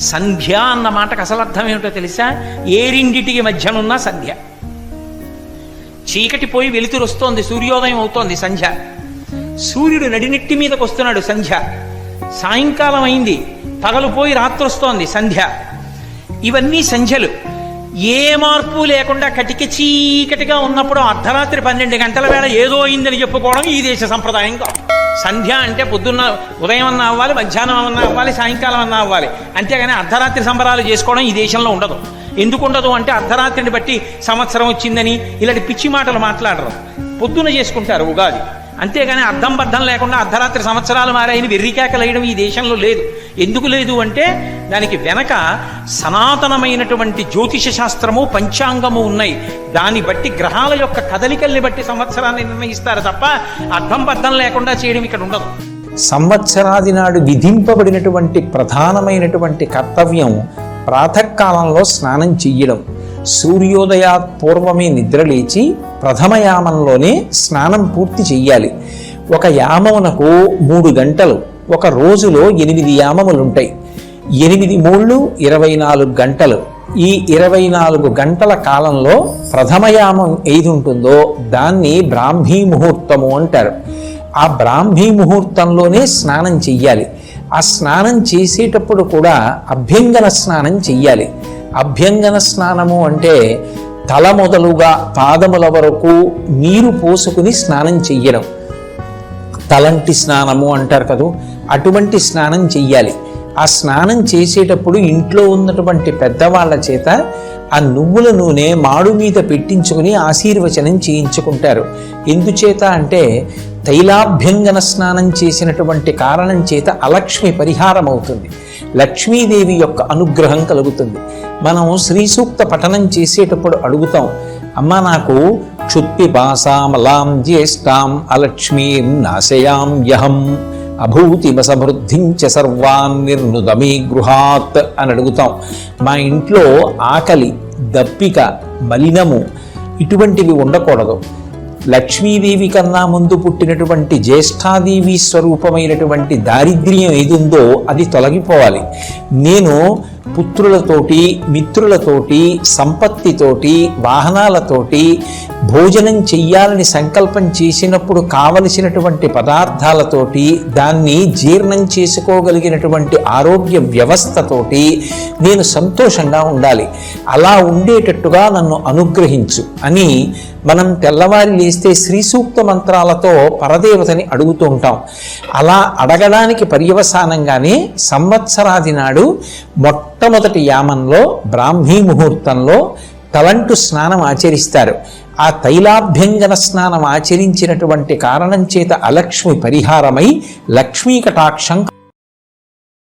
సంధ్య అన్న మాటకు అసలు అర్థం ఏమిటో తెలుసా? ఏరిండిటికి మధ్యనున్న సంధ్య. చీకటి పోయి వెలుతురు వస్తోంది సూర్యోదయం అవుతోంది సంధ్య. సూర్యుడు నడినెట్టి మీదకు వస్తున్నాడు సంధ్య. సాయంకాలం అయింది పగలు పోయి రాత్రి వస్తోంది సంధ్య. ఇవన్నీ సంధ్యలు. ఏ మార్పు లేకుండా కటిక చీకటిగా ఉన్నప్పుడు అర్ధరాత్రి పన్నెండు గంటల వేళ ఏదో అయిందని చెప్పుకోవడం ఈ దేశ సంప్రదాయం కాదు. సంధ్య అంటే పొద్దున్న ఉదయం అన్నా అవ్వాలి మధ్యాహ్నం అన్నా అవ్వాలి సాయంకాలం అన్న అవ్వాలి. అంతేగాని అర్ధరాత్రి సంబరాలు చేసుకోవడం ఈ దేశంలో ఉండదు. ఎందుకు ఉండదు అంటే అర్ధరాత్రిని బట్టి సంవత్సరం వచ్చిందని ఇలాంటి పిచ్చి మాటలు మాట్లాడరు. పొద్దున చేసుకుంటారు ఉగాది. అంతేగాని అర్థం బద్ధం లేకుండా అర్ధరాత్రి సంవత్సరాలు మారాయని వెర్రికేకలేయడం ఈ దేశంలో లేదు. ఎందుకు లేదు అంటే దానికి వెనక సనాతనమైనటువంటి జ్యోతిష శాస్త్రము పంచాంగము ఉన్నాయి. దాన్ని బట్టి గ్రహాల యొక్క కదలికల్ని బట్టి సంవత్సరాన్ని నిర్ణయిస్తారు తప్ప అర్థం బద్ధం లేకుండా చేయడం ఇక్కడ ఉండదు. సంవత్సరాది నాడు విధింపబడినటువంటి ప్రధానమైనటువంటి కర్తవ్యం ప్రాతకాలంలో స్నానం చెయ్యడం. సూర్యోదయా పూర్వమే నిద్రలేచి ప్రథమ యామంలోనే స్నానం పూర్తి చెయ్యాలి. ఒక యామమునకు మూడు గంటలు ఒక రోజులో ఎనిమిది యామములు ఉంటాయి ఎనిమిది మూళ్ళు ఇరవై నాలుగు గంటలు. ఈ ఇరవై నాలుగు గంటల కాలంలో ప్రథమయామం ఏది ఉంటుందో దాన్ని బ్రాహ్మీ ముహూర్తము అంటారు. ఆ బ్రాహ్మీ ముహూర్తంలోనే స్నానం చెయ్యాలి. ఆ స్నానం చేసేటప్పుడు కూడా అభ్యంగన స్నానం చెయ్యాలి. అభ్యంగన స్నానము అంటే తల మొదలుగా పాదముల వరకు నీరు పోసుకుని స్నానం చెయ్యడం. తలంటి స్నానము అంటారు కదూ అటువంటి స్నానం చెయ్యాలి. ఆ స్నానం చేసేటప్పుడు ఇంట్లో ఉన్నటువంటి పెద్దవాళ్ళ చేత ఆ నువ్వుల నూనె మాడు మీద పెట్టించుకుని ఆశీర్వచనం చేయించుకుంటారు. ఎందుచేత అంటే తైలాభ్యంగన స్నానం చేసినటువంటి కారణం చేత అలక్ష్మి పరిహారం అవుతుంది లక్ష్మీదేవి యొక్క అనుగ్రహం కలుగుతుంది. మనం శ్రీ సూక్త పఠనం చేసేటప్పుడు అడుగుతాం అమ్మ నాకు క్షుత్పిపాసామలాం జ్యేష్ఠాం అలక్ష్మీం నాశయాం యహం అభూతిమసమృద్ధించ సర్వాన్ నిర్నుదమీ గృహాత్ అని అడుగుతాం. మా ఇంట్లో ఆకలి దప్పిక మలినము ఇటువంటివి ఉండకూడదు. లక్ష్మీదేవి కన్నా ముందు పుట్టినటువంటి జ్యేష్ఠాదేవి స్వరూపమైనటువంటి దారిద్ర్యం ఏదుందో అది తొలగిపోవాలి. నేను పుత్రులతోటి మిత్రులతోటి సంపత్తితోటి వాహనాలతోటి భోజనం చెయ్యాలని సంకల్పం చేసినప్పుడు కావలసినటువంటి పదార్థాలతోటి దాన్ని జీర్ణం చేసుకోగలిగినటువంటి ఆరోగ్య వ్యవస్థతోటి నేను సంతోషంగా ఉండాలి. అలా ఉండేటట్టుగా నన్ను అనుగ్రహించు అని మనం తెల్లవారి లేస్తే శ్రీ సూక్త మంత్రాలతో పరదేవతని అడుగుతూ ఉంటాం. అలా అడగడానికి పర్యవసానంగానే సంవత్సరాది నాడు మొట్టమొదటి యామంలో బ్రాహ్మీ ముహూర్తంలో తలంటు స్నానం ఆచరిస్తారు. ఆ తైలాభ్యంగన స్నానం ఆచరించినటువంటి కారణం చేత అలక్ష్మి పరిహారమై లక్ష్మీ కటాక్షం